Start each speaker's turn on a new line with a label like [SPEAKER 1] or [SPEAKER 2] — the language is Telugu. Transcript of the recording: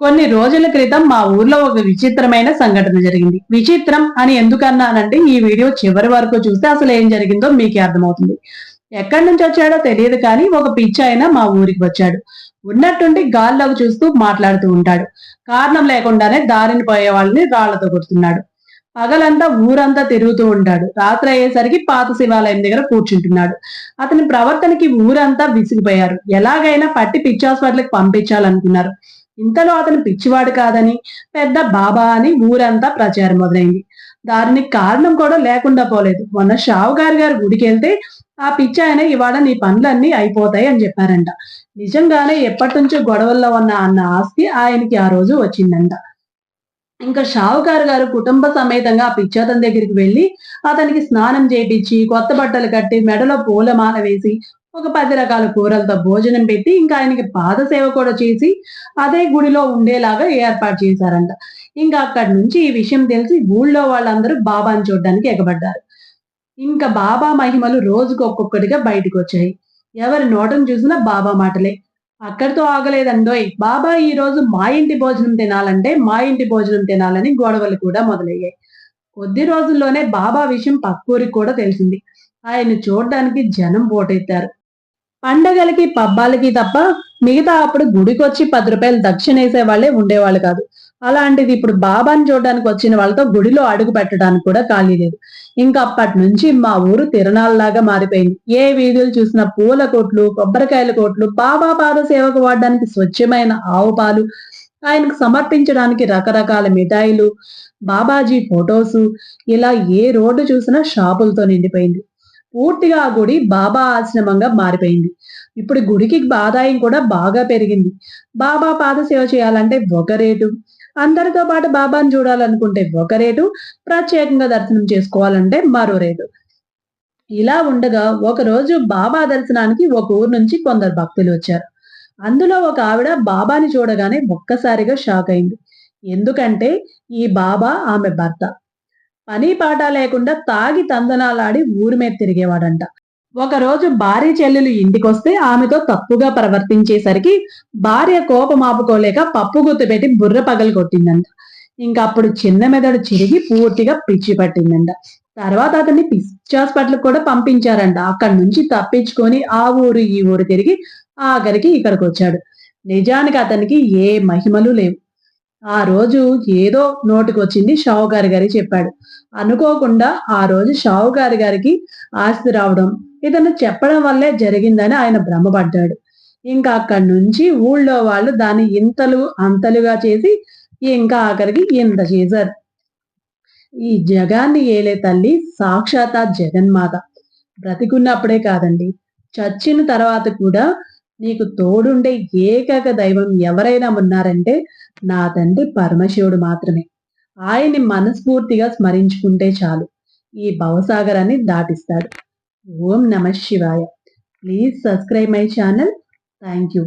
[SPEAKER 1] కొన్ని రోజుల క్రితం మా ఊర్లో ఒక విచిత్రమైన సంఘటన జరిగింది. విచిత్రం అని ఎందుకన్నానంటే ఈ వీడియో చివరి వరకు చూస్తే అసలు ఏం జరిగిందో మీకే అర్థమవుతుంది. ఎక్కడి నుంచి వచ్చాడో తెలియదు కానీ ఒక పిచ్చి ఆయన మా ఊరికి వచ్చాడు. ఉన్నట్టుండి గాల్లోకి చూస్తూ మాట్లాడుతూ ఉంటాడు. కారణం లేకుండానే దారిని పోయే వాళ్ళని రాళ్ళతో కొడుతున్నాడు. పగలంతా ఊరంతా తిరుగుతూ ఉంటాడు. రాత్రి అయ్యేసరికి పాత శివాలయం దగ్గర కూర్చుంటున్నాడు. అతని ప్రవర్తనకి ఊరంతా విసిగిపోయారు. ఎలాగైనా పట్టి పిచ్చి పంపించాలనుకున్నారు. ఇంతలో అతను పిచ్చివాడు కాదని పెద్ద బాబా అని ఊరంతా ప్రచారం మొదలైంది. దానికి కారణం కూడా లేకుండా పోలేదు. మొన్న షావుగారి గారి గుడికి వెళ్తే ఆ పిచ్చి ఆయన ఇవాళ నీ పనులన్నీ అయిపోతాయి అని చెప్పారంట. నిజంగానే ఎప్పటి నుంచో గొడవల్లో ఉన్న అన్న ఆస్తి ఆయనకి ఆ రోజు వచ్చిందంట. ఇంకా షావుకారు గారు కుటుంబ సమేతంగా ఆ పిచ్చతని దగ్గరికి వెళ్ళి అతనికి స్నానం చేపించి కొత్త బట్టలు కట్టి మెడలో పూలమాల వేసి ఒక పది రకాల కూరలతో భోజనం పెట్టి ఇంకా ఆయనకి పాదసేవ కూడా చేసి అదే గుడిలో ఉండేలాగా ఏర్పాటు చేశారంట. ఇంకా అక్కడి నుంచి ఈ విషయం తెలిసి ఊళ్ళో వాళ్ళందరూ బాబాని చూడడానికి ఎగబడ్డారు. ఇంకా బాబా మహిమలు రోజుకు ఒక్కొక్కటిగా బయటకు వచ్చాయి. ఎవరి నోటను చూసినా బాబా మాటలే. అక్కడితో ఆగలేదండోయ్ బాబా ఈ రోజు మా ఇంటి భోజనం తినాలంటే మా ఇంటి భోజనం తినాలని గొడవలు కూడా మొదలయ్యాయి. కొద్ది రోజుల్లోనే బాబా విషయం పక్కూరికి కూడా తెలిసింది. ఆయన్ని చూడడానికి జనం పోటెత్తారు పండగలకి పబ్బాలకి తప్ప మిగతా అప్పుడు గుడికొచ్చి పది రూపాయలు దక్షిణ వేసే వాళ్ళే ఉండేవాళ్ళు కాదు. అలాంటిది ఇప్పుడు బాబాని చూడడానికి వచ్చిన వాళ్ళతో గుడిలో అడుగు పెట్టడానికి కూడా ఖాళీ లేదు. ఇంకా అప్పటి నుంచి మా ఊరు తిరణాలలాగా మారిపోయింది. ఏ వీధులు చూసినా పూల కోట్లు కొబ్బరికాయల కోట్లు బాబా పాద సేవకు వాడడానికి స్వచ్ఛమైన ఆవు పాలు ఆయనకు సమర్పించడానికి రకరకాల మిఠాయిలు బాబాజీ ఫొటోసు ఇలా ఏ రోడ్డు చూసినా షాపులతో నిండిపోయింది. పూర్తిగా ఆ గుడి బాబా ఆశ్రమంగా మారిపోయింది. ఇప్పుడు గుడికి ఆదాయం కూడా బాగా పెరిగింది. బాబా పాద సేవ చేయాలంటే ఒక రేటు. అందరితో పాటు బాబాను చూడాలనుకుంటే ఒక రేటు. ప్రత్యేకంగా దర్శనం చేసుకోవాలంటే మరో రేటు. ఇలా ఉండగా ఒకరోజు బాబా దర్శనానికి ఒక ఊరు నుంచి కొందరు భక్తులు వచ్చారు. అందులో ఒక ఆవిడ బాబాని చూడగానే ఒక్కసారిగా షాక్ అయింది. ఎందుకంటే ఈ బాబా ఆమె భర్త. పని పాట లేకుండా తాగి తందనాలాడి ఊరి మీద తిరిగేవాడంట. ఒకరోజు భార్య చెల్లెలు ఇంటికొస్తే ఆమెతో తప్పుగా ప్రవర్తించేసరికి భార్య కోపం ఆపుకోలేక పప్పు గుర్తు పెట్టి బుర్ర పగలు కొట్టిందంట. ఇంకా అప్పుడు చిన్న మెదడు చిరిగి పూర్తిగా పిచ్చి పట్టిందంట. తర్వాత అతన్ని పిచ్చి హాస్పిటల్ కూడా పంపించారంట. అక్కడి నుంచి తప్పించుకొని ఆ ఊరు ఈ ఊరు తిరిగి ఆఖరికి ఇక్కడికి వచ్చాడు నిజానికి అతనికి ఏ మహిమలు లేవు. ఆ రోజు ఏదో నోటికి వచ్చింది షావుగారి గారి చెప్పాడు. అనుకోకుండా ఆ రోజు షావుగారి గారికి ఆస్తి రావడం ఇతను చెప్పడం వల్లే జరిగిందని ఆయన భ్రమపడ్డాడు. ఇంకా అక్కడి నుంచి ఊళ్ళో వాళ్ళు దాన్ని ఇంతలు అంతలుగా చేసి ఇంకా ఆఖరికి ఇంత చేశారు. ఈ జగాన్ని ఏలే తల్లి సాక్షాత్ జగన్మాత. బ్రతికున్నప్పుడే కాదండి. చచ్చిన తర్వాత కూడా నీకు తోడుండే ఏకైక దైవం ఎవరైనా ఉన్నారంటే నా తండ్రి పరమశివుడు మాత్రమే. ఆయన్ని మనస్ఫూర్తిగా స్మరించుకుంటే చాలు. ఈ భవసాగరాన్ని దాటిస్తాడు. ఓం నమ శివాయ. Please subscribe my channel. Thank you.